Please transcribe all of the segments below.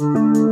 Música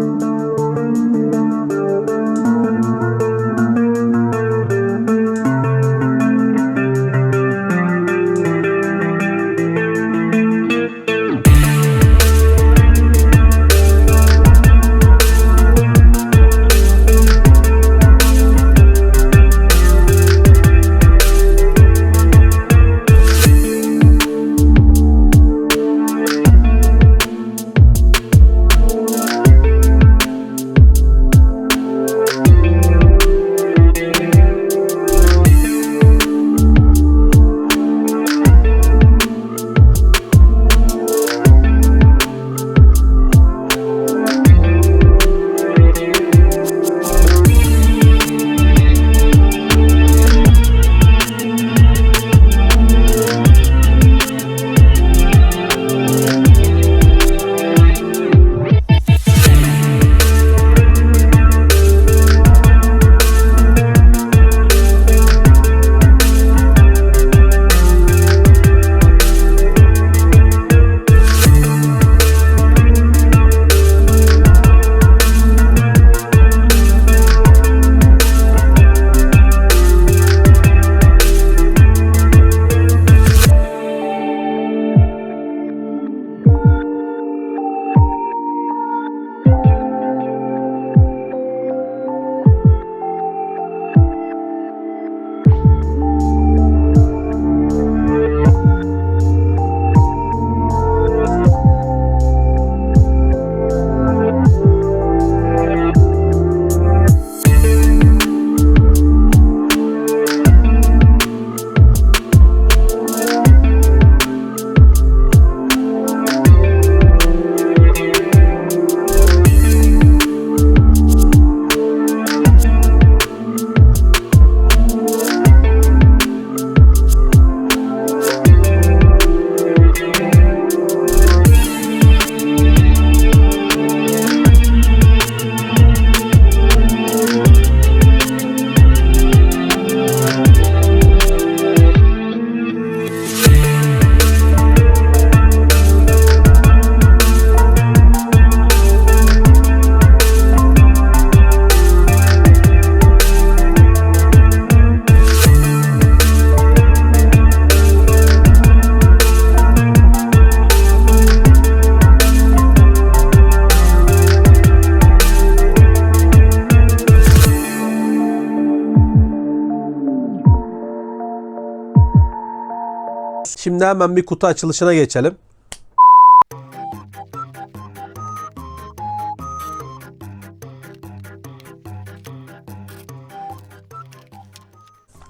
Şimdi hemen bir kutu açılışına geçelim.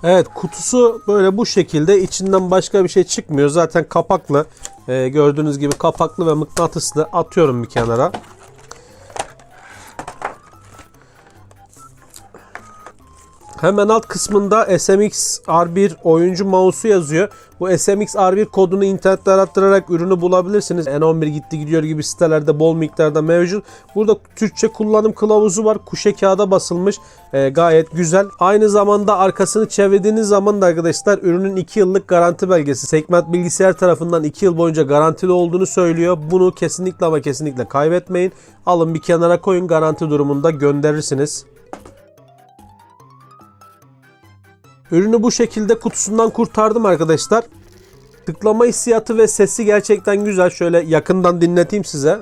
Evet kutusu böyle bu şekilde içinden başka bir şey çıkmıyor. Zaten kapaklı. Ee, gördüğünüz gibi kapaklı ve mıknatıslı. Atıyorum bir kenara. Hemen alt kısmında SMX R1 oyuncu mouse'u yazıyor. Bu SMX R1 kodunu internette arattırarak ürünü bulabilirsiniz. N11 gitti gidiyor gibi sitelerde bol miktarda mevcut. Burada Türkçe kullanım kılavuzu var. Kuşe kağıda basılmış. Ee, gayet güzel. Aynı zamanda arkasını çevirdiğiniz zaman da arkadaşlar ürünün 2 yıllık garanti belgesi. Segment bilgisayar tarafından 2 yıl boyunca garantili olduğunu söylüyor. Bunu kesinlikle ama kesinlikle kaybetmeyin. Alın bir kenara koyun garanti durumunda gönderirsiniz. Ürünü bu şekilde kutusundan kurtardım arkadaşlar. Tıklama hissiyatı ve sesi gerçekten güzel. Şöyle yakından dinleteyim size.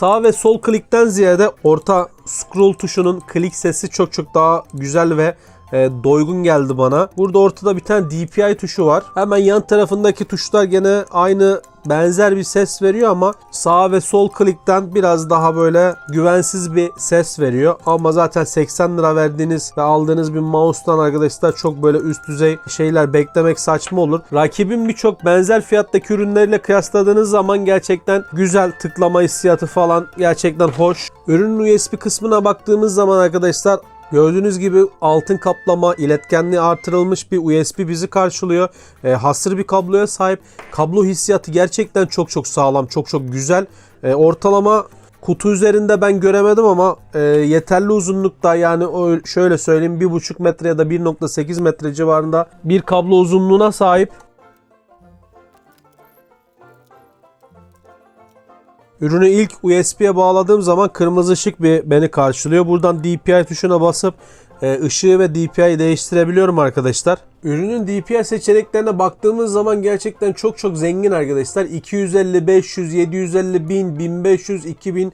Sağ ve sol klikten ziyade orta scroll tuşunun klik sesi çok çok daha güzel ve e, doygun geldi bana. Burada ortada bir tane DPI tuşu var. Hemen yan tarafındaki tuşlar gene aynı benzer bir ses veriyor ama sağ ve sol klikten biraz daha böyle güvensiz bir ses veriyor. Ama zaten 80 lira verdiğiniz ve aldığınız bir mouse'tan arkadaşlar çok böyle üst düzey şeyler beklemek saçma olur. Rakibin birçok benzer fiyattaki ürünleriyle kıyasladığınız zaman gerçekten güzel tıklama hissiyatı falan gerçekten hoş. Ürünün USB kısmına baktığımız zaman arkadaşlar Gördüğünüz gibi altın kaplama, iletkenliği artırılmış bir USB bizi karşılıyor. E, hasır bir kabloya sahip. Kablo hissiyatı gerçekten çok çok sağlam, çok çok güzel. E, ortalama kutu üzerinde ben göremedim ama e, yeterli uzunlukta yani şöyle söyleyeyim 1,5 metre ya da 1.8 metre civarında bir kablo uzunluğuna sahip. Ürünü ilk USB'ye bağladığım zaman kırmızı ışık bir beni karşılıyor. Buradan DPI tuşuna basıp e, ışığı ve DPI'yi değiştirebiliyorum arkadaşlar. Ürünün DPI seçeneklerine baktığımız zaman gerçekten çok çok zengin arkadaşlar. 250, 500, 750, 1000, 1500, 2000,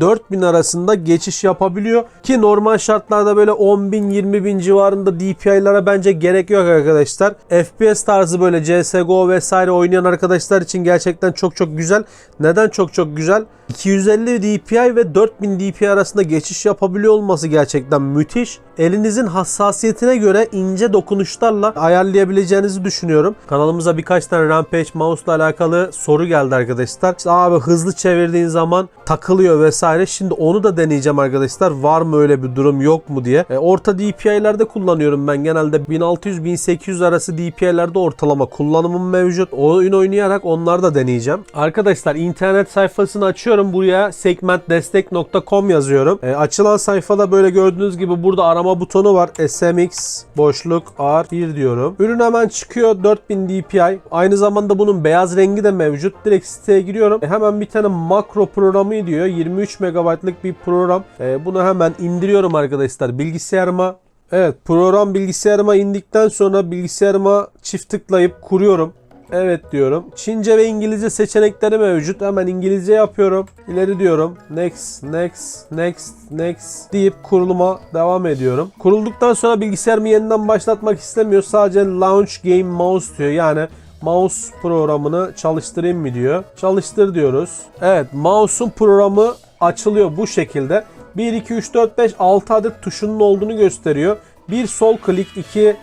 4000 arasında geçiş yapabiliyor. Ki normal şartlarda böyle 10 bin, 20 bin civarında DPI'lara bence gerek yok arkadaşlar. FPS tarzı böyle CSGO vesaire oynayan arkadaşlar için gerçekten çok çok güzel. Neden çok çok güzel? 250 DPI ve 4000 DPI arasında geçiş yapabiliyor olması gerçekten müthiş. Elinizin hassasiyetine göre ince dokunuşlarla ayarlayabileceğinizi düşünüyorum. Kanalımıza birkaç tane Rampage mouse ile alakalı soru geldi arkadaşlar. İşte abi hızlı çevirdiğin zaman takılıyor vesaire. Şimdi onu da deneyeceğim arkadaşlar. Var mı öyle bir durum yok mu diye. E, orta DPI'lerde kullanıyorum ben. Genelde 1600-1800 arası DPI'lerde ortalama kullanımım mevcut. Oyun oynayarak onları da deneyeceğim. Arkadaşlar internet sayfasını açıyorum. Buraya segmentdestek.com yazıyorum. E, açılan sayfada böyle gördüğünüz gibi burada arama butonu var. SMX boşluk R1 diyorum. Ürün hemen çıkıyor 4000 DPI. Aynı zamanda bunun beyaz rengi de mevcut. Direkt siteye giriyorum. E, hemen bir tane makro programı diyor. 23 MB'lık bir program. E, bunu hemen indiriyorum arkadaşlar bilgisayarıma. Evet program bilgisayarıma indikten sonra bilgisayarıma çift tıklayıp kuruyorum. Evet diyorum. Çince ve İngilizce seçenekleri mevcut. Hemen İngilizce yapıyorum. İleri diyorum. Next, next, next, next deyip kuruluma devam ediyorum. Kurulduktan sonra bilgisayarımı yeniden başlatmak istemiyor. Sadece Launch Game Mouse diyor. Yani mouse programını çalıştırayım mı diyor. Çalıştır diyoruz. Evet mouse'un programı açılıyor bu şekilde. 1, 2, 3, 4, 5, 6 adet tuşunun olduğunu gösteriyor. Bir sol klik, 2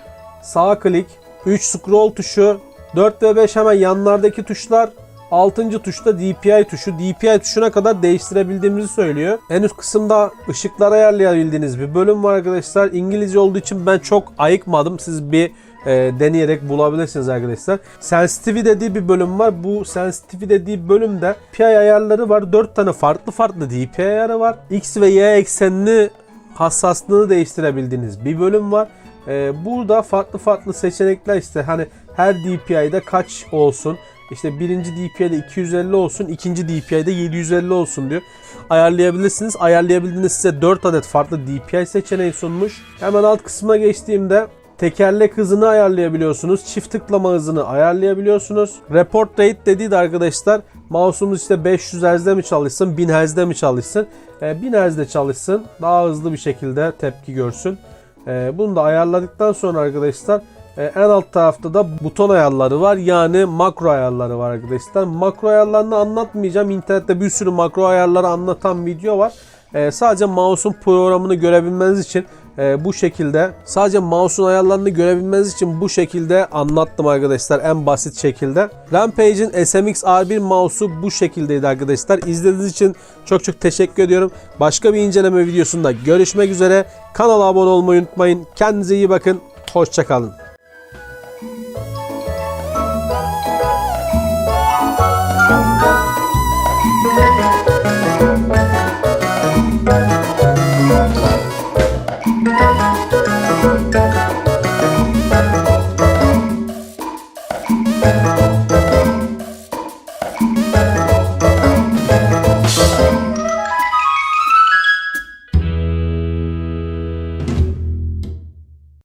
sağ klik, 3 scroll tuşu, 4 ve 5 hemen yanlardaki tuşlar. 6. tuşta DPI tuşu. DPI tuşuna kadar değiştirebildiğimizi söylüyor. En üst kısımda ışıklar ayarlayabildiğiniz bir bölüm var arkadaşlar. İngilizce olduğu için ben çok ayıkmadım. Siz bir e, deneyerek bulabilirsiniz arkadaşlar. Sensitivity dediği bir bölüm var. Bu sensitivity dediği bölümde DPI ayarları var. 4 tane farklı farklı DPI ayarı var. X ve Y eksenini hassaslığını değiştirebildiğiniz bir bölüm var. Ee, burada farklı farklı seçenekler işte hani her DPI'de kaç olsun işte birinci DPI'de 250 olsun ikinci DPI'de 750 olsun diyor. Ayarlayabilirsiniz. Ayarlayabildiğiniz size 4 adet farklı DPI seçeneği sunmuş. Hemen alt kısma geçtiğimde Tekerlek hızını ayarlayabiliyorsunuz. Çift tıklama hızını ayarlayabiliyorsunuz. Report rate dediği de arkadaşlar mouse'umuz işte 500 Hz'de mi çalışsın, 1000 Hz'de mi çalışsın? E, 1000 Hz'de çalışsın. Daha hızlı bir şekilde tepki görsün. E, bunu da ayarladıktan sonra arkadaşlar en alt tarafta da buton ayarları var. Yani makro ayarları var arkadaşlar. Makro ayarlarını anlatmayacağım. İnternette bir sürü makro ayarları anlatan video var. E, sadece mouse'un programını görebilmeniz için e, bu şekilde sadece mouse'un ayarlarını görebilmeniz için bu şekilde anlattım arkadaşlar en basit şekilde. Rampage'in SMX R1 mouse'u bu şekildeydi arkadaşlar. İzlediğiniz için çok çok teşekkür ediyorum. Başka bir inceleme videosunda görüşmek üzere. Kanala abone olmayı unutmayın. Kendinize iyi bakın. Hoşçakalın.